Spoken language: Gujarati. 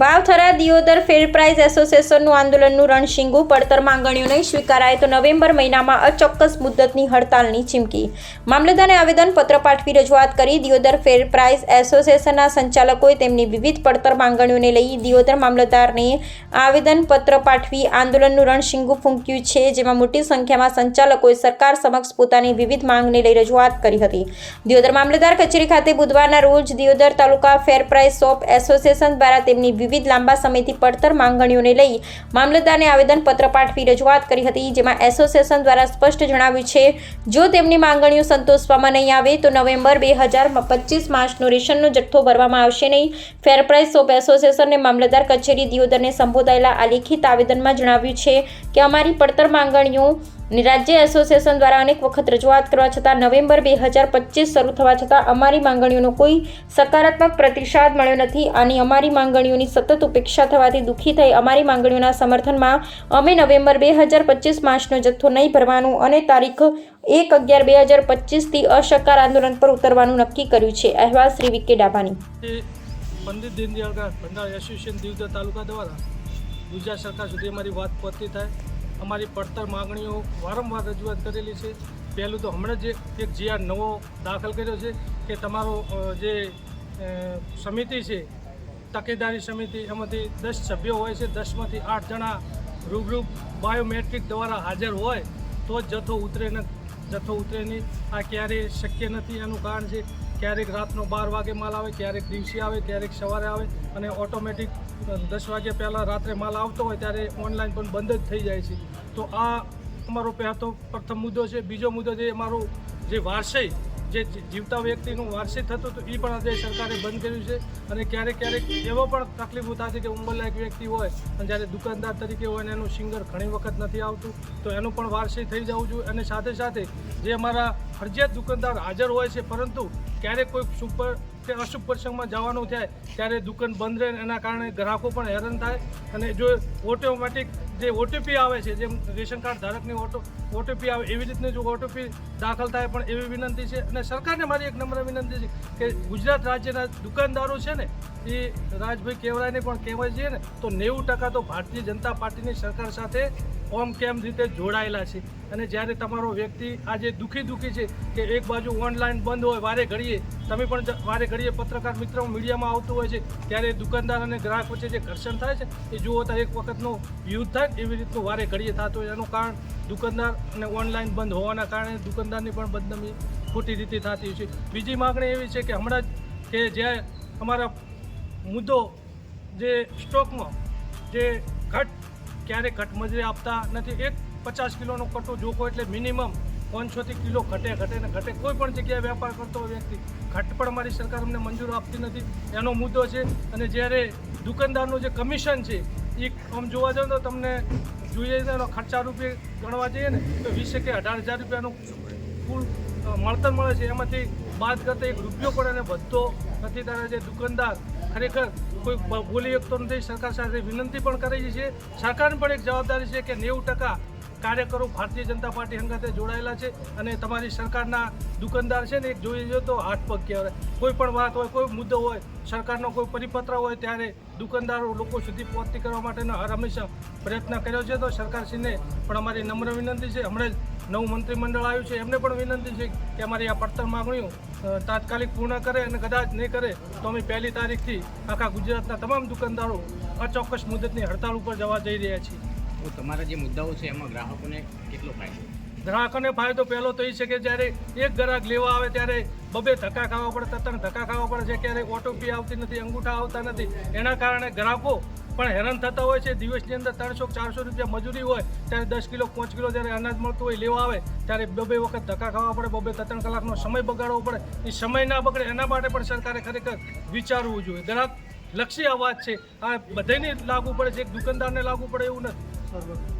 વાવથરા દિયોદર ફેર પ્રાઇઝ એસોસિએશનનું આંદોલનનું રણશીંગુ પડતર માંગણીઓ નહીં સ્વીકારાય તો નવેમ્બર મહિનામાં અચોક્કસ મુદ્દતની હડતાલની ચીમકી. મામલતદારને આવેદનપત્ર પાઠવી રજૂઆત કરી દિયોદર ફેર પ્રાઇઝ એસોસિએશનના સંચાલકોએ તેમની વિવિધ પડતર માંગણીઓને લઈ દિયોદર મામલતદારને આવેદનપત્ર પાઠવી આંદોલનનું રણશીંગુ ફૂંક્યું છે, જેમાં મોટી સંખ્યામાં સંચાલકોએ સરકાર સમક્ષ પોતાની વિવિધ માંગને લઈ રજૂઆત કરી હતી. દિયોદર મામલતદાર કચેરી ખાતે બુધવારના રોજ Deodar taluka fair price shop association દ્વારા તેમની વિવિધ લાંબા સમયથી પડતર માંગણીઓને લઈ મામલતદારને આવેદનપત્ર પાઠવી રજૂઆત કરી હતી, જેમાં એસોસિએશન દ્વારા સ્પષ્ટ જણાવ્યું છે, જો તેમની માંગણીઓ સંતોષવામાં નહીં આવે, તો નવેમ્બર બે હજાર પચીસ માર્ચનો રેશનનો જથ્થો ભરવામાં આવશે નહીં. ફેર પ્રાઇસ શોપ એસોસિએશનને મામલતદાર કચેરી દિયોદરને સંબોધાયેલા આ લેખિત આવેદનમાં જણાવ્યું છે કે અમારી પડતર માંગણીઓ રાજ્ય એસોસિએશન દ્વારા અનેક વખત રજૂઆત કરવા છતાં નવેમ્બર બે હજાર પચીસ શરૂ થવા છતાં અમારી માંગણીઓનો કોઈ સકારાત્મક પ્રતિસાદ મળ્યો નથી. અને અમારી માંગણીઓની સતત ઉપેક્ષા થવાથી દુઃખી થઈ અમારી માંગણીઓના સમર્થનમાં અમે નવેમ્બર બે હજાર પચીસ માર્ચનો જથ્થો નહીં ભરવાનું અને તારીખ એક અગિયાર બે હજાર પચીસથી અસહકાર આંદોલન પર ઉતરવાનું નક્કી કર્યું છે. અહેવાલ શ્રી વિકે ડાભાની. પંડિત દીનદયાળ એસોસિએશન દિવદર તાલુકા દ્વારા ગુજરાત સરકાર સુધી અમારી વાત પહોંચતી થાય. અમારી પડતર માગણીઓ વારંવાર રજૂઆત કરેલી છે. પહેલું તો હમણાં જ એક જીઆર નવો દાખલ કર્યો છે કે તમારો જે સમિતિ છે, તકેદારી સમિતિ, એમાંથી દસ સભ્યો હોય છે, દસમાંથી આઠ જણા રૂબરૂ બાયોમેટ્રિક દ્વારા હાજર હોય, તો જ જથ્થો ઉતરે ન, જથ્થો ઉતરે નહીં. આ ક્યારેય શક્ય નથી. એનું કારણ છે ક્યારેક રાતનો બાર વાગે માલ આવે, ક્યારેક દિવસે આવે, ક્યારેક સવારે આવે અને ઓટોમેટિક દસ વાગ્યા પહેલાં રાત્રે માલ આવતો હોય ત્યારે ઓનલાઈન પણ બંધ જ થઈ જાય છે. તો આ અમારો પહેતો પ્રથમ મુદ્દો છે. બીજો મુદ્દો જે અમારો જે વારસઈ જે જીવતા વ્યક્તિનું વારસી થતું હતું એ પણ આજે સરકારે બંધ કર્યું છે. અને ક્યારેક ક્યારેક એવો પણ તકલીફ થતી કે ઉંમરલાયક વ્યક્તિ હોય અને જ્યારે દુકાનદાર તરીકે હોય અને એનું સિંગર ઘણી વખત નથી આવતું, તો એનું પણ વારસી થઈ જવું જોઈએ. અને સાથે સાથે જે અમારા ફરજિયાત દુકાનદાર હાજર હોય છે, પરંતુ ક્યારેક કોઈ સુપર કે અશુભ પ્રસંગમાં જવાનું થાય, ત્યારે દુકાન બંધ રહે એના કારણે ગ્રાહકો પણ હેરાન થાય. અને જો ઓટોમેટિક જે ઓટીપી આવે છે, જેમ રેશન કાર્ડ ધારકની ઓટો ઓટીપી આવે, એવી રીતની જો ઓટીપી દાખલ થાય, પણ એવી વિનંતી છે. અને સરકારને મારી એક નમ્ર વિનંતી છે કે ગુજરાત રાજ્યના દુકાનદારો છે ને, એ રાજભાઈ કેવડાને પણ કહેવાય છે ને, તો નેવું ટકા તો ભારતીય જનતા પાર્ટીની સરકાર સાથે ઓમ કેમ રીતે જોડાયેલા છે. અને જ્યારે તમારો વ્યક્તિ આજે દુઃખી દુઃખી છે કે એક બાજુ ઓનલાઈન બંધ હોય, વારે ઘડીએ, તમે પણ વારે ઘડીએ પત્રકાર મિત્રો મીડિયામાં આવતું હોય છે, ત્યારે દુકાનદાર અને ગ્રાહક વચ્ચે જે ઘર્ષણ થાય છે, એ જુઓ તો એક વખતનો યુદ્ધ થાય એવી રીતનું વારે ઘડીએ થતું હોય એનું કારણ દુકાનદાર અને ઓનલાઈન બંધ હોવાના કારણે દુકાનદારની પણ બદનામી ખોટી રીતે થતી હોય છે. બીજી માગણી એવી છે કે હમણાં જ કે જ્યાં અમારા મુદ્દો જે સ્ટોકમાં જે ઘટ ક્યારે ઘટ મજૂરી આપતા નથી, એક પચાસ કિલોનો કટો જોખો એટલે મિનિમમ પાંચસોથી કિલો ઘટે ઘટે ને ઘટે. કોઈ પણ જગ્યાએ વેપાર કરતો હોય વ્યક્તિ. ઘટ પણ મારી સરકાર અમને મંજૂર આપતી નથી. એનો મુદ્દો છે અને જ્યારે દુકાનદારનું જે કમિશન છે એ આમ જોવા જાવ તો તમને જોઈએ એનો ખર્ચા રૂપે ગણવા જઈએ ને, તો વીસ કે અઢાર હજાર રૂપિયાનું કુલ મળતર મળે છે. એમાંથી બાદ કરતા એક રૂપિયો પણ એને વધતો નથી. ત્યારે જે દુકાનદાર ખરેખર કોઈ બોલી શકતો નથી, સરકાર સાથે વિનંતી પણ કરી છે. સરકારની પણ એક જવાબદારી છે કે નેવું ટકા કાર્યકરો ભારતીય જનતા પાર્ટી હંગાતે જોડાયેલા છે અને તમારી સરકારના દુકાનદાર છે ને એક જોઈએ જો તો હાથ પગ કહેવાય કોઈ પણ વાત હોય, કોઈ મુદ્દો હોય, સરકારનો કોઈ પરિપત્ર હોય ત્યારે દુકાનદારો લોકો સુધી પહોંચતી કરવા માટેનો હર હંમેશા પ્રયત્ન કર્યો છે. તો સરકારશ્રીને પણ અમારી નમ્ર વિનંતી છે. હમણાં જ નવું મંત્રીમંડળ આવ્યું છે. એમને પણ વિનંતી છે કે અમારી આ પડતર માગણીઓ તાત્કાલિક પૂર્ણ કરે અને કદાચ નહીં કરે તો અમે પહેલી તારીખથી આખા ગુજરાતના તમામ દુકાનદારો અચોક્કસ મુદતની હડતાળ ઉપર જવા જઈ રહ્યા છીએ. તો તમારા જે મુદ્દાઓ છે એમાં ગ્રાહકોને કેટલો ફાયદો? ગ્રાહકોને ફાયદો પહેલો તો એ છે કે જ્યારે એક ગ્રાહક લેવા આવે ત્યારે બબે ધક્કા ખાવા પડે ત્રણ ધક્કા ખાવા પડે છે ક્યારેક ઓટોપી આવતી નથી, અંગૂઠા આવતા નથી. એના કારણે ગ્રાહકો પણ હેરાન થતા હોય છે. દિવસની અંદર ત્રણસો ચારસો રૂપિયા મજૂરી હોય, ત્યારે દસ કિલો, પાંચ કિલો જ્યારે અનાજ મળતું હોય, લેવા આવે, ત્યારે બબે વખત ધક્કા ખાવા પડે, બબે ત્રણ કલાકનો સમય બગાડવો પડે. એ સમય ના બગડે, એના માટે પણ સરકારે ખરેખર વિચારવું જોઈએ. ગ્રાહક લક્ષી આ વાત છે. આ બધાને લાગુ પડે છે. એક દુકાનદારને લાગુ પડે એવું નથી. Sarılalım.